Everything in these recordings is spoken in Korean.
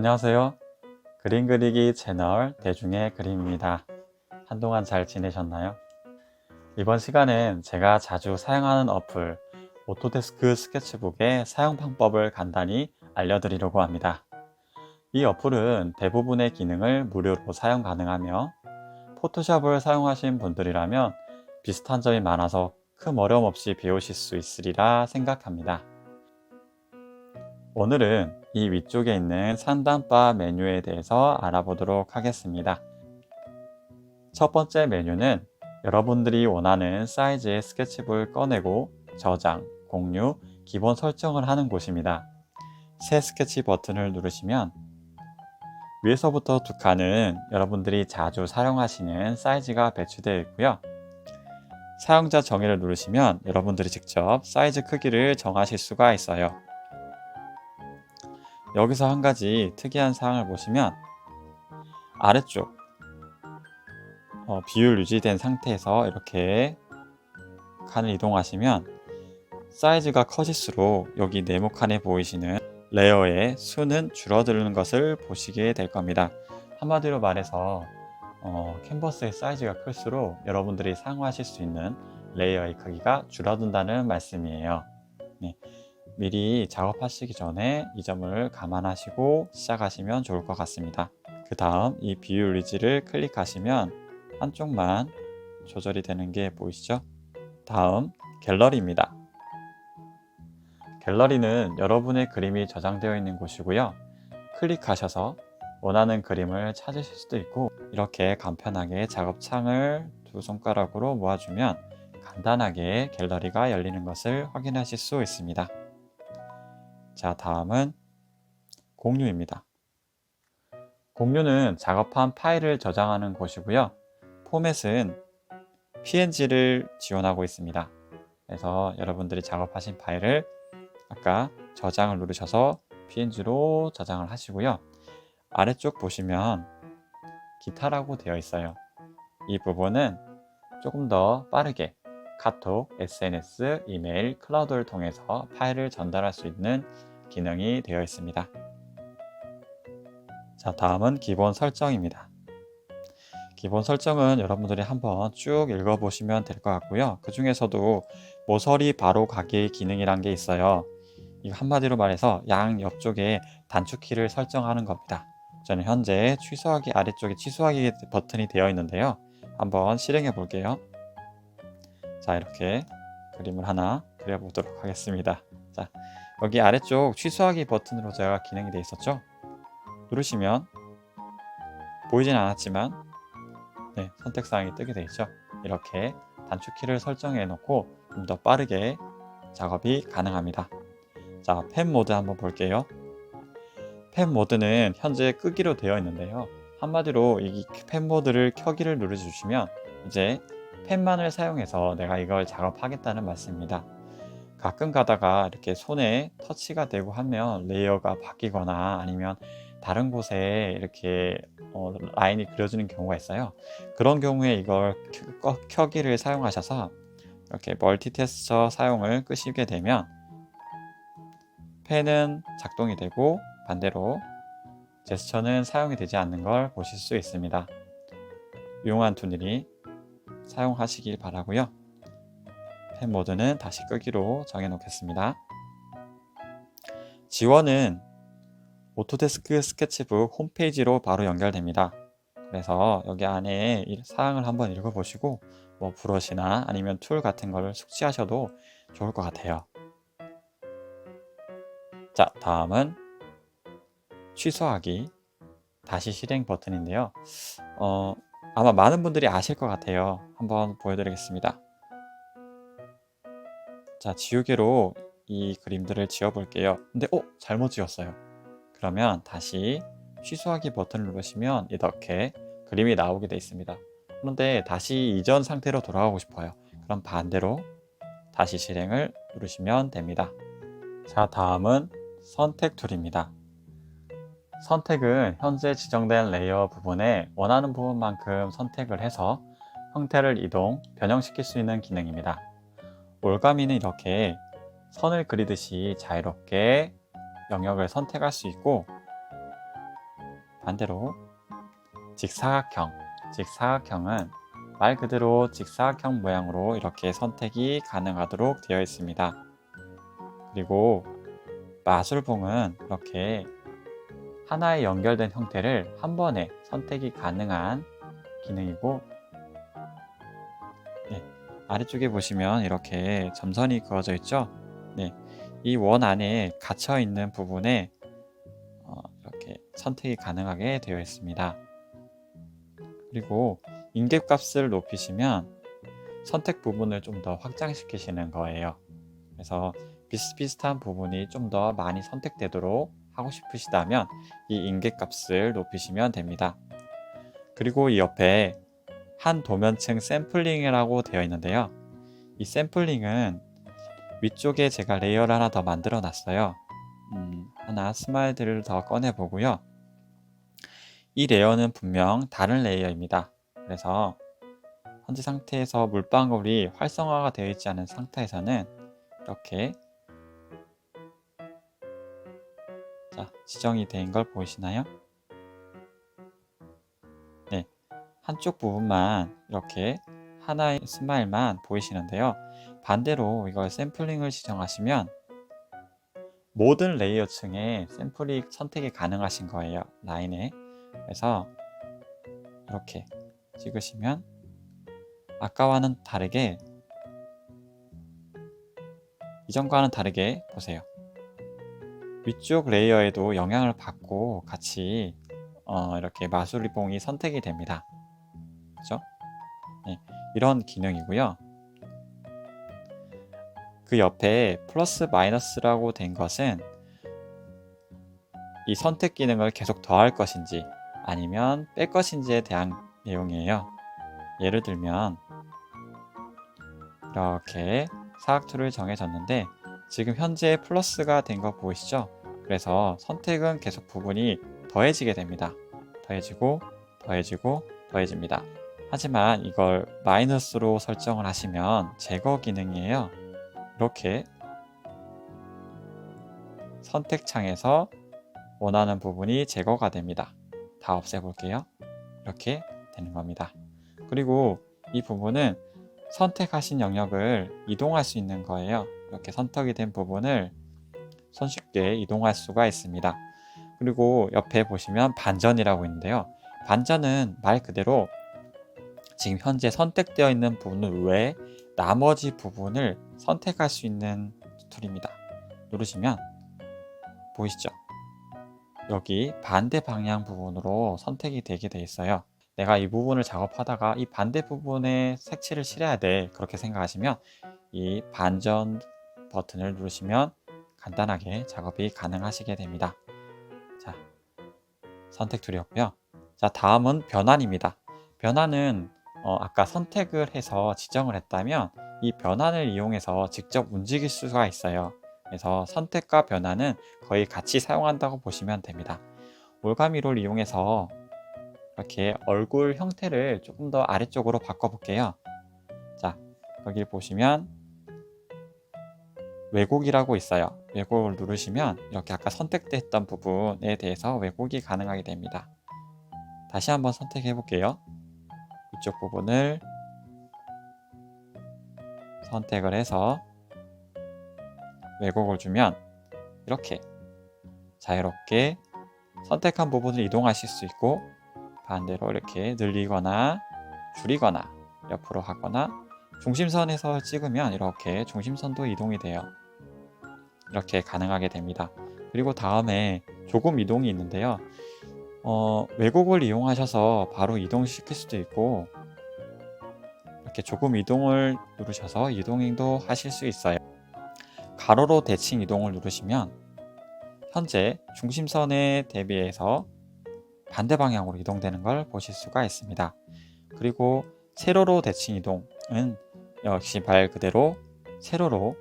안녕하세요. 그림 그리기 채널 대중의 그림입니다. 한동안 잘 지내셨나요? 이번 시간은 제가 자주 사용하는 어플 오토데스크 스케치북의 사용 방법을 간단히 알려드리려고 합니다. 이 어플은 대부분의 기능을 무료로 사용 가능하며 포토샵을 사용하신 분들이라면 비슷한 점이 많아서 큰 어려움 없이 배우실 수 있으리라 생각합니다. 오늘은 이 위쪽에 있는 상단바 메뉴에 대해서 알아보도록 하겠습니다. 첫 번째 메뉴는 여러분들이 원하는 사이즈의 스케치북을 꺼내고 저장, 공유, 기본 설정을 하는 곳입니다. 새 스케치 버튼을 누르시면 위에서부터 두 칸은 여러분들이 자주 사용하시는 사이즈가 배치되어 있고요. 사용자 정의를 누르시면 여러분들이 직접 사이즈 크기를 정하실 수가 있어요. 여기서 한 가지 특이한 사항을 보시면 아래쪽 어, 비율 유지된 상태에서 이렇게 칸을 이동하시면 사이즈가 커질수록 여기 네모 칸에 보이시는 레어의 수는 줄어드는 것을 보시게 될 겁니다. 한마디로 말해서 어, 캔버스의 사이즈가 클수록 여러분들이 사용하실 수 있는 레이어의 크기가 줄어든다는 말씀이에요. 네. 미리 작업하시기 전에 이 점을 감안하시고 시작하시면 좋을 것 같습니다. 그 다음 이 비율 유지를 클릭하시면 한쪽만 조절이 되는 게 보이시죠? 다음 갤러리입니다. 갤러리는 여러분의 그림이 저장되어 있는 곳이고요. 클릭하셔서 원하는 그림을 찾으실 수도 있고 이렇게 간편하게 작업창을 두 손가락으로 모아주면 간단하게 갤러리가 열리는 것을 확인하실 수 있습니다. 자, 다음은 공유입니다. 공유는 작업한 파일을 저장하는 곳이고요. 포맷은 PNG를 지원하고 있습니다. 그래서 여러분들이 작업하신 파일을 아까 저장을 누르셔서 PNG로 저장을 하시고요. 아래쪽 보시면 기타라고 되어 있어요. 이 부분은 조금 더 빠르게 카톡, SNS, 이메일, 클라우드를 통해서 파일을 전달할 수 있는 기능이 되어 있습니다. 자, 다음은 기본 설정입니다. 기본 설정은 여러분들이 한번 쭉 읽어보시면 될 것 같고요. 그 중에서도 모서리 바로 가기 기능이란 게 있어요. 이 한마디로 말해서 양 옆쪽에 단축키를 설정하는 겁니다. 저는 현재 취소하기 아래쪽에 취소하기 버튼이 되어 있는데요. 한번 실행해 볼게요. 자, 이렇게 그림을 하나 그려보도록 하겠습니다. 자, 여기 아래쪽 취소하기 버튼으로 제가 기능이 되어 있었죠. 누르시면 보이진 않았지만 네, 선택사항이 뜨게 되어 있죠. 이렇게 단축키를 설정해 놓고 좀 더 빠르게 작업이 가능합니다. 자, 펜 모드 한번 볼게요. 펜 모드는 현재 끄기로 되어 있는데요. 한마디로 이 펜 모드를 켜기를 누르주시면 이제 펜만을 사용해서 내가 이걸 작업하겠다는 말씀입니다. 가끔 가다가 이렇게 손에 터치가 되고 하면 레이어가 바뀌거나 아니면 다른 곳에 이렇게 어, 라인이 그려지는 경우가 있어요. 그런 경우에 이걸 켜, 켜기를 사용하셔서 이렇게 멀티텍스처 사용을 끄시게 되면 펜은 작동이 되고 반대로 제스처는 사용이 되지 않는 걸 보실 수 있습니다. 유용한 툴이니 사용하시길 바라고요. 펜 모드는 다시 끄기로 정해 놓겠습니다. 지원은 오토데스크 스케치북 홈페이지로 바로 연결됩니다. 그래서 여기 안에 이 사항을 한번 읽어보시고 뭐 브러시나 아니면 툴 같은 걸 숙지하셔도 좋을 것 같아요. 자, 다음은 취소하기 다시 실행 버튼인데요. 어, 아마 많은 분들이 아실 것 같아요. 한번 보여드리겠습니다. 자, 지우개로 이 그림들을 지워볼게요. 근데, 어? 잘못 지웠어요. 그러면 다시 취소하기 버튼을 누르시면 이렇게 그림이 나오게 되어 있습니다. 그런데 다시 이전 상태로 돌아가고 싶어요. 그럼 반대로 다시 실행을 누르시면 됩니다. 자, 다음은 선택 툴입니다. 선택은 현재 지정된 레이어 부분에 원하는 부분만큼 선택을 해서 형태를 이동, 변형시킬 수 있는 기능입니다. 올가미는 이렇게 선을 그리듯이 자유롭게 영역을 선택할 수 있고 반대로 직사각형. 직사각형은 말 그대로 직사각형 모양으로 이렇게 선택이 가능하도록 되어 있습니다. 그리고 마술봉은 이렇게 하나에 연결된 형태를 한 번에 선택이 가능한 기능이고 네, 아래쪽에 보시면 이렇게 점선이 그어져 있죠. 네, 이 원 안에 갇혀 있는 부분에 어, 이렇게 선택이 가능하게 되어 있습니다. 그리고 인계 값을 높이시면 선택 부분을 좀 더 확장시키시는 거예요. 그래서 비슷비슷한 부분이 좀 더 많이 선택되도록 하고 싶으시다면 이 인계값을 높이시면 됩니다. 그리고 이 옆에 한 도면층 샘플링이라고 되어 있는데요. 이 샘플링은 위쪽에 제가 레이어를 하나 더 만들어 놨어요. 음, 하나 스마일들을 더 꺼내 보고요. 이 레이어는 분명 다른 레이어입니다. 그래서 현재 상태에서 물방울이 활성화가 되어 있지 않은 상태에서는 이렇게 자, 지정이 된 걸 보이시나요? 네, 한쪽 부분만 이렇게 하나의 스마일만 보이시는데요. 반대로 이걸 샘플링을 지정하시면 모든 레이어 층에 샘플이 선택이 가능하신 거예요. 라인에. 그래서 이렇게 찍으시면 아까와는 다르게 이전과는 다르게 보세요. 위쪽 레이어에도 영향을 받고 같이 어, 이렇게 마술 리봉이 선택이 됩니다. 그죠? 네, 이런 기능이고요. 그 옆에 플러스 마이너스라고 된 것은 이 선택 기능을 계속 더할 것인지 아니면 뺄 것인지에 대한 내용이에요. 예를 들면 이렇게 사각툴을 정해졌는데 지금 현재 플러스가 된 거 보이시죠? 그래서 선택은 계속 부분이 더해지게 됩니다. 더해지고 더해지고 더해집니다. 하지만 이걸 마이너스로 설정을 하시면 제거 기능이에요. 이렇게 선택창에서 원하는 부분이 제거가 됩니다. 다 없애볼게요. 이렇게 되는 겁니다. 그리고 이 부분은 선택하신 영역을 이동할 수 있는 거예요. 이렇게 선택이 된 부분을 손쉽게 이동할 수가 있습니다. 그리고 옆에 보시면 반전이라고 있는데요. 반전은 말 그대로 지금 현재 선택되어 있는 부분 외에 나머지 부분을 선택할 수 있는 툴입니다. 누르시면 보이시죠? 여기 반대 방향 부분으로 선택이 되게 돼 있어요. 내가 이 부분을 작업하다가 이 반대 부분에 색칠을 칠해야 돼. 그렇게 생각하시면 이 반전 버튼을 누르시면 간단하게 작업이 가능하시게 됩니다. 자, 선택 툴이었고요. 자, 다음은 변환입니다. 변환은 어, 아까 선택을 해서 지정을 했다면 이 변환을 이용해서 직접 움직일 수가 있어요. 그래서 선택과 변환은 거의 같이 사용한다고 보시면 됩니다. 올가미를 이용해서 이렇게 얼굴 형태를 조금 더 아래쪽으로 바꿔볼게요. 자, 여기 보시면 왜곡이라고 있어요. 왜곡을 누르시면 이렇게 아까 선택됐던 부분에 대해서 왜곡이 가능하게 됩니다. 다시 한번 선택해 볼게요. 이쪽 부분을 선택을 해서 왜곡을 주면 이렇게 자유롭게 선택한 부분을 이동하실 수 있고 반대로 이렇게 늘리거나 줄이거나 옆으로 하거나 중심선에서 찍으면 이렇게 중심선도 이동이 돼요. 이렇게 가능하게 됩니다. 그리고 다음에 조금 이동이 있는데요. 어, 왜곡을 이용하셔서 바로 이동시킬 수도 있고 이렇게 조금 이동을 누르셔서 이동도 하실 수 있어요. 가로로 대칭 이동을 누르시면 현재 중심선에 대비해서 반대 방향으로 이동되는 걸 보실 수가 있습니다. 그리고 세로로 대칭 이동은 역시 말 그대로 세로로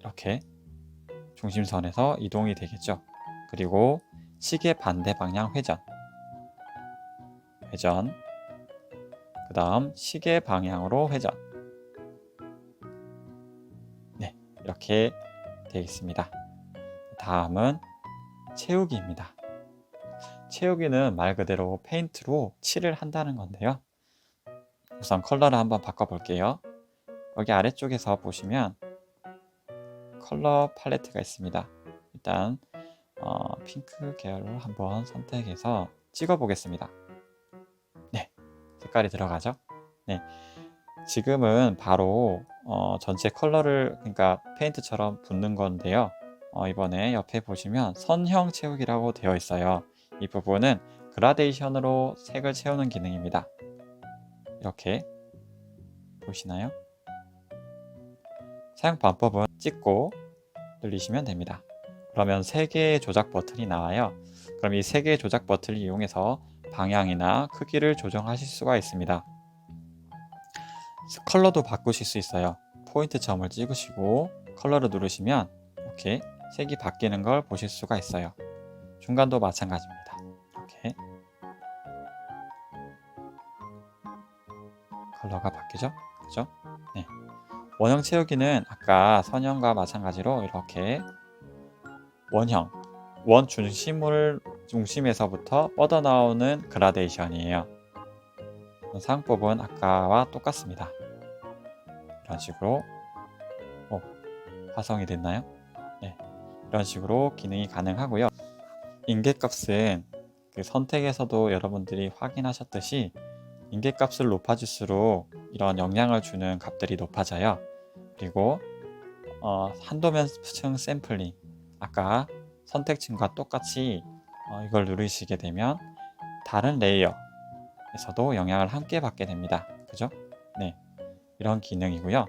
이렇게 중심선에서 이동이 되겠죠. 그리고 시계 반대 방향 회전 회전 그 다음 시계 방향으로 회전 네 이렇게 되어 있습니다. 다음은 채우기입니다. 채우기는 말 그대로 페인트로 칠을 한다는 건데요. 우선 컬러를 한번 바꿔볼게요. 여기 아래쪽에서 보시면 컬러 팔레트가 있습니다. 일단 어, 핑크 계열로 한번 선택해서 찍어 보겠습니다. 네, 색깔이 들어가죠? 네, 지금은 바로 어, 전체 컬러를 그러니까 페인트처럼 붓는 건데요. 어, 이번에 옆에 보시면 선형 채우기라고 되어 있어요. 이 부분은 그라데이션으로 색을 채우는 기능입니다. 이렇게 보시나요? 사용 방법은 찍고 늘리시면 됩니다. 그러면 3개의 조작 버튼이 나와요. 그럼 이 3개의 조작 버튼을 이용해서 방향이나 크기를 조정하실 수가 있습니다. 컬러도 바꾸실 수 있어요. 포인트 점을 찍으시고 컬러를 누르시면 이렇게 색이 바뀌는 걸 보실 수가 있어요. 중간도 마찬가지입니다. 이렇게 컬러가 바뀌죠? 그죠? 네. 원형 채우기는 아까 선형과 마찬가지로 이렇게 원형, 원 중심을 중심에서부터 뻗어나오는 그라데이션이에요. 사용법은 아까와 똑같습니다. 이런 식으로 어, 화성이 됐나요? 네, 이런 식으로 기능이 가능하고요. 인계값은 그 선택에서도 여러분들이 확인하셨듯이 인계값을 높아질수록 이런 영향을 주는 값들이 높아져요. 그리고 어, 한도면층 샘플링 아까 선택층과 똑같이 어, 이걸 누르시게 되면 다른 레이어에서도 영향을 함께 받게 됩니다. 그죠? 네. 이런 기능이고요.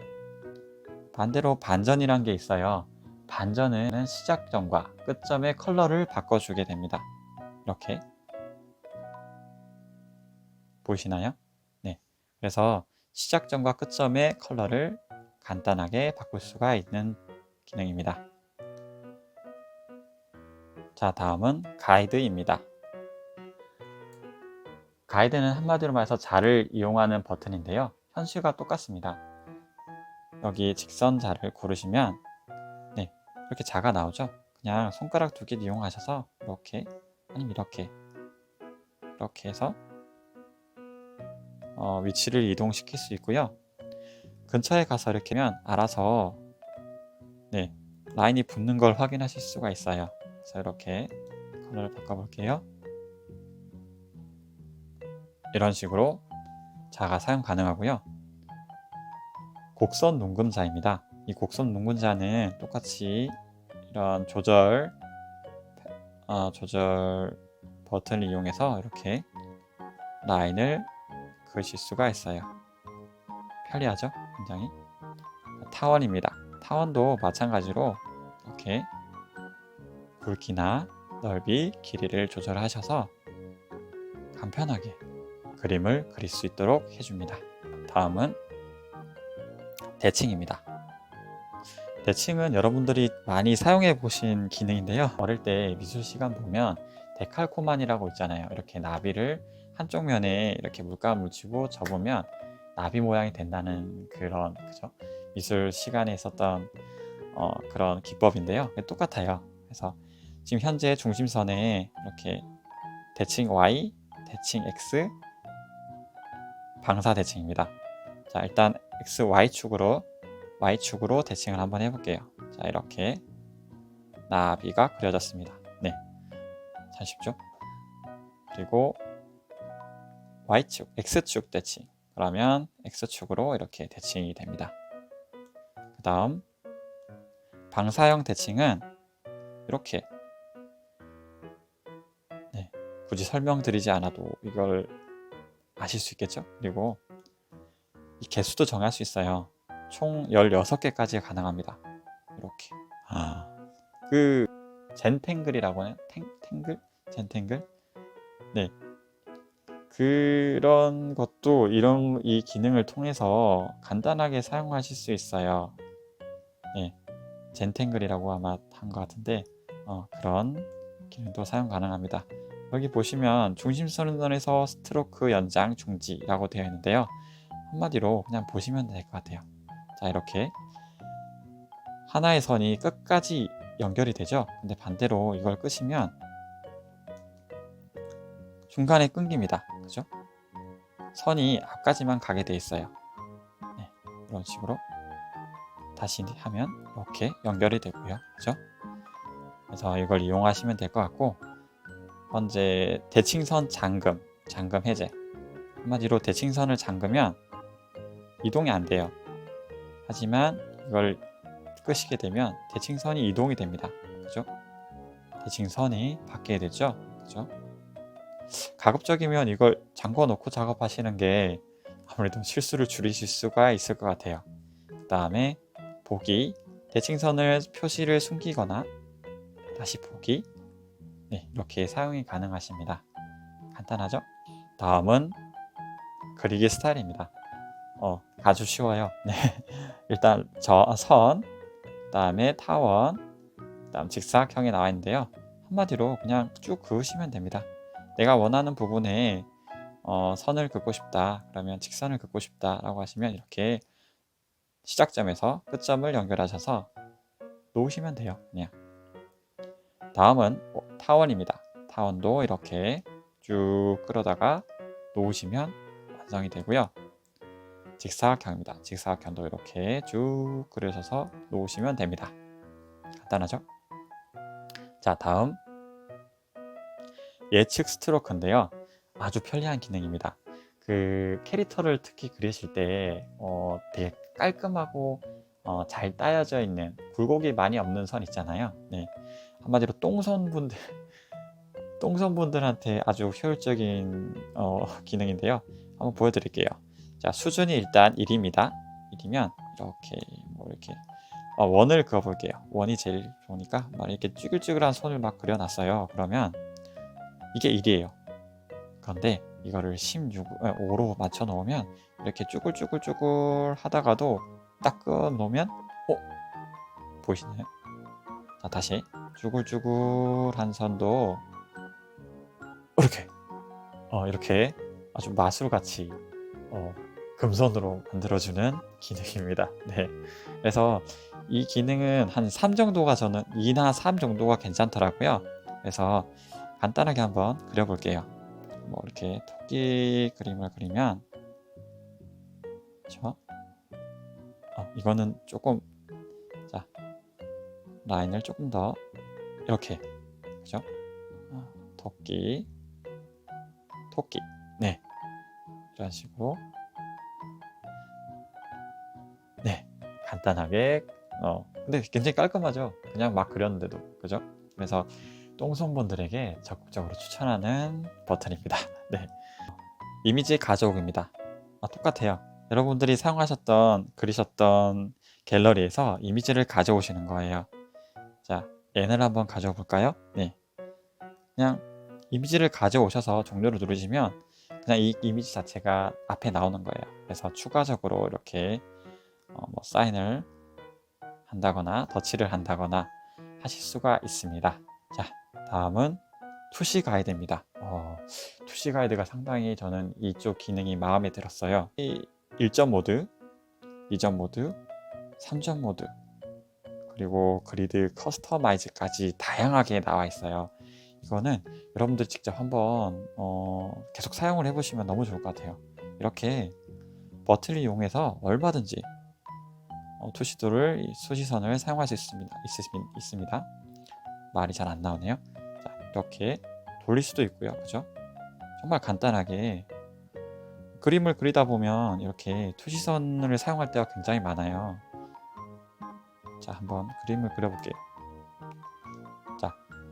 반대로 반전이란 게 있어요. 반전은 시작점과 끝점의 컬러를 바꿔주게 됩니다. 이렇게 보이시나요? 네. 그래서 시작점과 끝점의 컬러를 간단하게 바꿀 수가 있는 기능입니다. 자, 다음은 가이드입니다. 가이드는 한마디로 말해서 자를 이용하는 버튼인데요. 현실과 똑같습니다. 여기 직선 자를 고르시면 네, 이렇게 자가 나오죠. 그냥 손가락 두 개 이용하셔서 이렇게 아니면 이렇게 이렇게 해서 어, 위치를 이동시킬 수 있고요. 근처에 가서 이렇게 하면 알아서 네, 라인이 붙는 걸 확인하실 수가 있어요. 그래서 이렇게 컬러를 바꿔볼게요. 이런 식으로 자가 사용 가능하고요. 곡선 농금자입니다. 이 곡선 농금자는 똑같이 이런 조절 어, 조절 버튼을 이용해서 이렇게 라인을 그으실 수가 있어요. 편리하죠? 굉장히. 타원입니다. 타원도 마찬가지로 이렇게 굵기나 넓이, 길이를 조절하셔서 간편하게 그림을 그릴 수 있도록 해줍니다. 다음은 대칭입니다. 대칭은 여러분들이 많이 사용해 보신 기능인데요. 어릴 때 미술 시간 보면 데칼코만이라고 있잖아요. 이렇게 나비를 한쪽 면에 이렇게 물감을 묻히고 접으면 나비 모양이 된다는 그런 그죠? 미술 시간에 있었던 어, 그런 기법인데요. 똑같아요. 그래서 지금 현재 중심선에 이렇게 대칭 Y, 대칭 X, 방사 대칭입니다. 자, 일단 X, Y축으로 Y축으로 대칭을 한번 해볼게요. 자, 이렇게 나비가 그려졌습니다. 네, 잘 쉽죠? 그리고 Y축, X축 대칭. 그러면 X축으로 이렇게 대칭이 됩니다. 그 다음 방사형 대칭은 이렇게 네, 굳이 설명드리지 않아도 이걸 아실 수 있겠죠? 그리고 이 개수도 정할 수 있어요. 총 16개까지 가능합니다. 이렇게. 아, 그 젠탱글이라고 해요. 탱, 탱글? 젠탱글? 네. 그런 것도 이런 이 기능을 통해서 간단하게 사용하실 수 있어요. 예. 젠탱글이라고 아마 한 것 같은데 어, 그런 기능도 사용 가능합니다. 여기 보시면 중심선에서 스트로크 연장 중지라고 되어 있는데요. 한마디로 그냥 보시면 될 것 같아요. 자, 이렇게 하나의 선이 끝까지 연결이 되죠. 근데 반대로 이걸 끄시면 중간에 끊깁니다. 그죠? 선이 앞까지만 가게 돼 있어요. 네, 이런 식으로 다시 하면 이렇게 연결이 되고요. 그죠? 그래서 이걸 이용하시면 될 것 같고 현재 대칭선 잠금, 잠금 해제 한마디로 대칭선을 잠그면 이동이 안 돼요. 하지만 이걸 끄시게 되면 대칭선이 이동이 됩니다. 그죠? 대칭선이 바뀌게 되죠. 그죠? 가급적이면 이걸 잠궈 놓고 작업하시는 게 아무래도 실수를 줄이실 수가 있을 것 같아요. 그 다음에 보기, 대칭선을 표시를 숨기거나 다시 보기, 네, 이렇게 사용이 가능하십니다. 간단하죠? 다음은 그리기 스타일입니다. 어, 아주 쉬워요. 네. 일단 저 선, 그다음에 타원, 그다음 직사각형이 나와 있는데요. 한마디로 그냥 쭉 그으시면 됩니다. 내가 원하는 부분에 어, 선을 긋고 싶다. 그러면 직선을 긋고 싶다라고 하시면 이렇게 시작점에서 끝점을 연결하셔서 놓으시면 돼요. 그냥. 다음은 뭐, 타원입니다. 타원도 이렇게 쭉 끌어다가 놓으시면 완성이 되고요. 직사각형입니다. 직사각형도 이렇게 쭉 그려셔서 놓으시면 됩니다. 간단하죠? 자, 다음 예측 스트로크인데요. 아주 편리한 기능입니다. 그 캐릭터를 특히 그리실 때 어, 되게 깔끔하고 어, 잘 따여져 있는 굴곡이 많이 없는 선 있잖아요. 네. 한마디로 똥선 분들 똥선 분들한테 아주 효율적인 어, 기능인데요. 한번 보여드릴게요. 자 수준이 일단 1입니다. 1이면 이렇게 뭐 이렇게 어, 원을 그어볼게요. 원이 제일 좋으니까 막 이렇게 쭈글쭈글한 손을 막 그려놨어요. 그러면 이게 1이에요. 그런데 이거를 16, 5로 맞춰 놓으면 이렇게 쭈글쭈글쭈글 하다가도 딱 끊어 놓으면 어? 보이시나요? 자 다시 쭈글쭈글한 선도 이렇게 어, 이렇게 아주 마술같이 어, 금선으로 만들어주는 기능입니다. 네. 그래서 이 기능은 한 3 정도가 저는 2나 3 정도가 괜찮더라고요. 그래서 간단하게 한번 그려볼게요. 뭐 이렇게 토끼 그림을 그리면 그렇죠? 어, 이거는 조금 자 라인을 조금 더 이렇게 그죠? 어, 토끼 토끼 네 이런 식으로 네 간단하게 어 근데 굉장히 깔끔하죠 그냥 막 그렸는데도 그죠 그래서 똥손분들에게 적극적으로 추천하는 버튼입니다. 네. 이미지 가져오기입니다. 아, 똑같아요. 여러분들이 사용하셨던 그리셨던 갤러리에서 이미지를 가져오시는 거예요. 자 얘를 한번 가져와 볼까요? 네. 그냥 이미지를 가져오셔서 종료를 누르시면 그냥 이 이미지 자체가 앞에 나오는 거예요. 그래서 추가적으로 이렇게 어, 뭐 사인을 한다거나 덧칠을 한다거나 하실 수가 있습니다. 자, 다음은 투시 가이드입니다. 어, 투시 가이드가 상당히 저는 이쪽 기능이 마음에 들었어요. 이 1점 모드, 2점 모드, 3점 모드, 그리고 그리드 커스터마이즈까지 다양하게 나와 있어요. 이거는 여러분들 직접 한번 어, 계속 사용을 해보시면 너무 좋을 것 같아요. 이렇게 버튼을 이용해서 얼마든지 어, 투시도를 수시선을 사용할 수 있습니다. 있, 있습니다. 말이 잘 안 나오네요. 자, 이렇게 돌릴 수도 있고요. 그죠? 정말 간단하게 그림을 그리다 보면 이렇게 투시선을 사용할 때가 굉장히 많아요. 자, 한번 그림을 그려볼게요.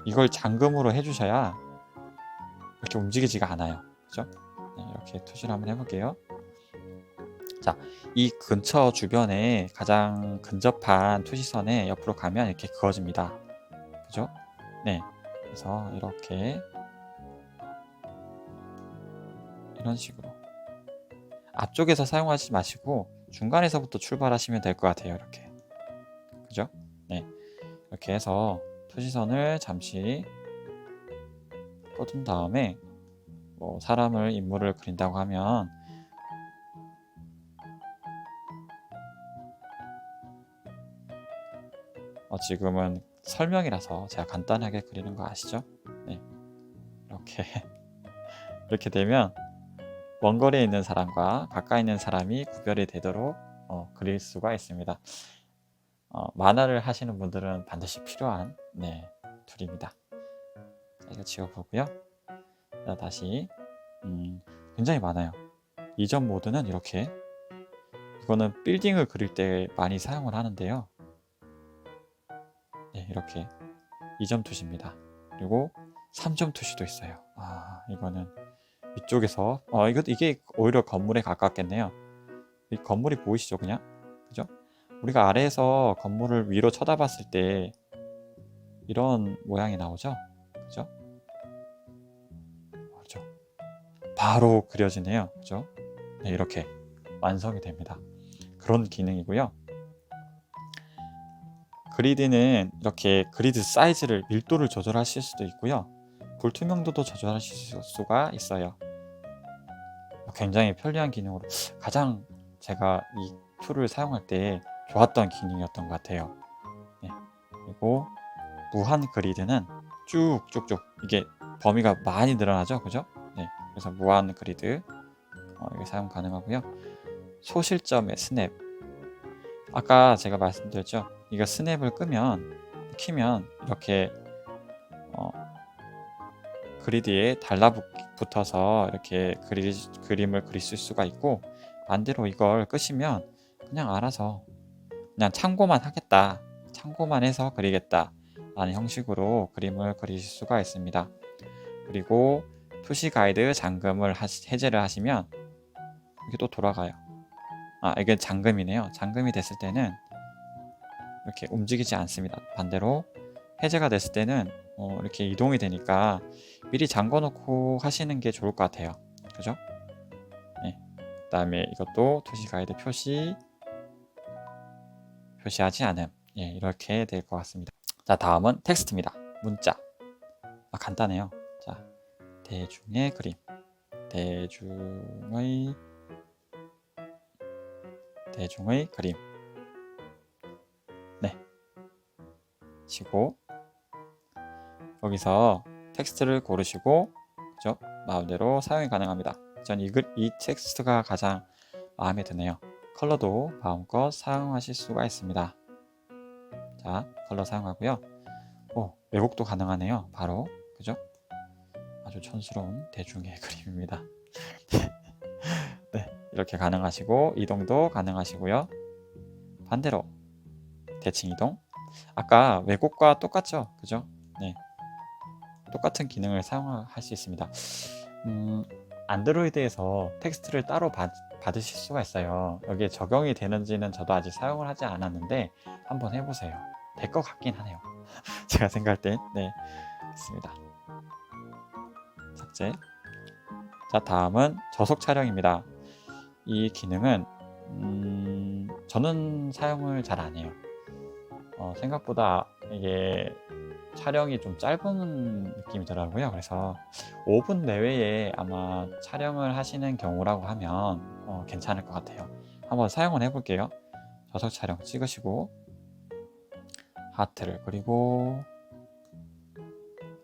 이걸 잠금으로 해주셔야 이렇게 움직이지가 않아요. 그죠? 네, 이렇게 투시를 한번 해볼게요. 자, 이 근처 주변에 가장 근접한 투시선에 옆으로 가면 이렇게 그어집니다. 그죠? 네. 그래서 이렇게 이런 식으로 앞쪽에서 사용하지 마시고 중간에서부터 출발하시면 될 것 같아요. 이렇게. 그죠? 네. 이렇게 해서 투시선을 잠시 꺼둔 다음에 뭐 사람을 인물을 그린다고 하면 어 지금은 설명이라서 제가 간단하게 그리는 거 아시죠? 네. 이렇게 이렇게 되면 먼 거리에 있는 사람과 가까이 있는 사람이 구별이 되도록 어, 그릴 수가 있습니다. 어, 만화를 하시는 분들은 반드시 필요한 네, 툴입니다. 자, 이거 지워보고요. 자, 다시 음, 굉장히 많아요. 이전 모드는 이렇게 이거는 빌딩을 그릴 때 많이 사용을 하는데요. 네, 이렇게 2점 투시입니다. 그리고 3점 투시도 있어요. 아, 이거는 위쪽에서 어, 이것 이게 오히려 건물에 가깝겠네요. 이 건물이 보이시죠, 그냥? 그죠? 우리가 아래에서 건물을 위로 쳐다봤을 때 이런 모양이 나오죠? 그죠? 그죠? 바로 그려지네요. 그죠? 네, 이렇게 완성이 됩니다. 그런 기능이고요. 그리드는 이렇게 그리드 사이즈를 밀도를 조절하실 수도 있고요. 불투명도도 조절하실 수가 있어요. 굉장히 편리한 기능으로 가장 제가 이 툴을 사용할 때 좋았던 기능이었던 것 같아요. 네. 그리고 무한 그리드는 쭉쭉쭉 이게 범위가 많이 늘어나죠, 그죠? 네. 그래서 무한 그리드 어, 이게 사용 가능하고요. 소실점의 스냅. 아까 제가 말씀드렸죠. 이거 스냅을 끄면 키면 이렇게 어, 그리드에 달라붙어서 이렇게 그리, 그림을 그리실 수가 있고 반대로 이걸 끄시면 그냥 알아서 그냥 참고만 하겠다 참고만 해서 그리겠다 라는 형식으로 그림을 그리실 수가 있습니다. 그리고 투시 가이드 잠금을 하시, 해제를 하시면 이게 또 돌아가요. 아 이게 잠금이네요. 잠금이 됐을 때는 이렇게 움직이지 않습니다. 반대로 해제가 됐을 때는 어, 이렇게 이동이 되니까 미리 잠궈 놓고 하시는 게 좋을 것 같아요. 그죠? 네. 그 다음에 이것도 투시 가이드 표시 표시하지 않음. 예, 이렇게 될 것 같습니다. 자 다음은 텍스트입니다. 문자. 아, 간단해요. 자 대중의 그림. 대중의 대중의 그림 치고 여기서 텍스트를 고르시고 그죠? 마음대로 사용이 가능합니다. 전이이 텍스트가 가장 마음에 드네요. 컬러도 마음껏 사용하실 수가 있습니다. 자, 컬러 사용하고요. 오, 왜곡도 가능하네요. 바로 그죠? 아주 촌스러운 대중의 그림입니다. 네, 이렇게 가능하시고 이동도 가능하시고요. 반대로 대칭 이동. 아까 왜곡과 똑같죠? 그죠? 네. 똑같은 기능을 사용할 수 있습니다. 음, 안드로이드에서 텍스트를 따로 받, 받으실 수가 있어요. 여기에 적용이 되는지는 저도 아직 사용을 하지 않았는데 한번 해보세요. 될 것 같긴 하네요. 제가 생각할 때, 네, 있습니다. 삭제. 자, 다음은 저속 촬영입니다. 이 기능은 음, 저는 사용을 잘 안 해요. 어, 생각보다 이게 촬영이 좀 짧은 느낌이더라고요. 그래서 5분 내외에 아마 촬영을 하시는 경우라고 하면 어, 괜찮을 것 같아요. 한번 사용을 해볼게요. 저속 촬영 찍으시고 하트를 그리고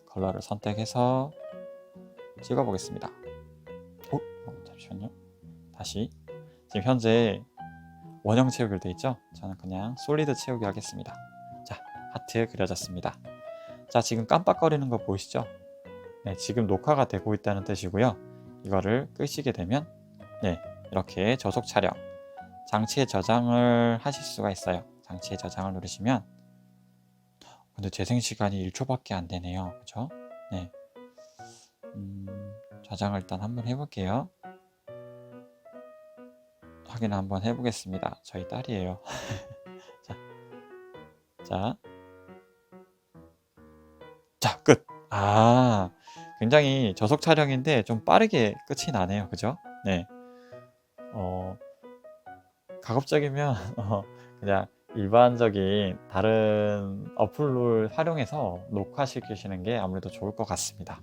컬러를 선택해서 찍어보겠습니다. 오, 어, 잠시만요. 다시 지금 현재 원형 채우기로 되어 있죠? 저는 그냥 솔리드 채우기 하겠습니다. 자, 하트 그려졌습니다. 자, 지금 깜빡거리는 거 보이시죠? 네, 지금 녹화가 되고 있다는 뜻이고요. 이거를 끄시게 되면 네, 이렇게 저속 촬영 장치에 저장을 하실 수가 있어요. 장치에 저장을 누르시면 근데 재생 시간이 1초밖에 안 되네요. 그죠? 네. 음, 저장을 일단 한번 해볼게요. 확인 한번 해보겠습니다. 저희 딸이에요. 자, 자, 자, 끝. 아, 굉장히 저속 촬영인데 좀 빠르게 끝이 나네요. 그죠? 네. 어, 가급적이면 어, 그냥 일반적인 다른 어플을 활용해서 녹화시키시는 게 아무래도 좋을 것 같습니다.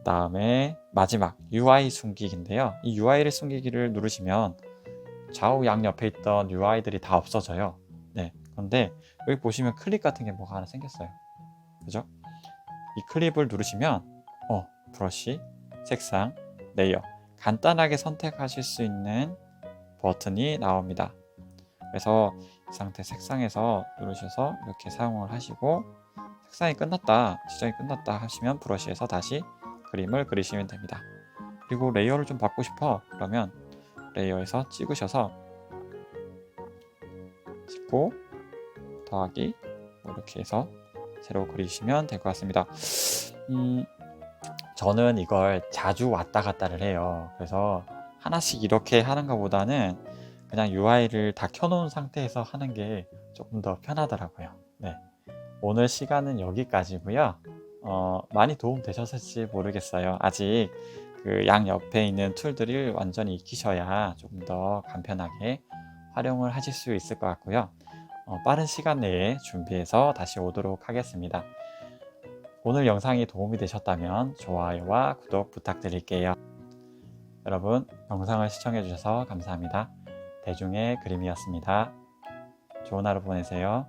네. 다음에 마지막 UI 숨기기인데요. 이 UI를 숨기기를 누르시면 좌우 양 옆에 있던 UI들이 다 없어져요. 네. 그런데 여기 보시면 클립 같은 게 뭐가 하나 생겼어요. 그죠? 이 클립을 누르시면 어 브러쉬, 색상, 레이어 간단하게 선택하실 수 있는 버튼이 나옵니다. 그래서 이 상태 색상에서 누르셔서 이렇게 사용을 하시고 색상이 끝났다, 지정이 끝났다 하시면 브러쉬에서 다시 그림을 그리시면 됩니다. 그리고 레이어를 좀 받고 싶어 그러면 레이어에서 찍으셔서 찍고 더하기 뭐 이렇게 해서 새로 그리시면 될 것 같습니다. 음, 저는 이걸 자주 왔다 갔다를 해요. 그래서 하나씩 이렇게 하는 것보다는 그냥 UI를 다 켜놓은 상태에서 하는 게 조금 더 편하더라고요. 네. 오늘 시간은 여기까지고요. 어, 많이 도움 되셨을지 모르겠어요. 아직 그 양 옆에 있는 툴들을 완전히 익히셔야 조금 더 간편하게 활용을 하실 수 있을 것 같고요. 어, 빠른 시간 내에 준비해서 다시 오도록 하겠습니다. 오늘 영상이 도움이 되셨다면 좋아요와 구독 부탁드릴게요. 여러분, 영상을 시청해주셔서 감사합니다. 대중의 그림이었습니다. 좋은 하루 보내세요.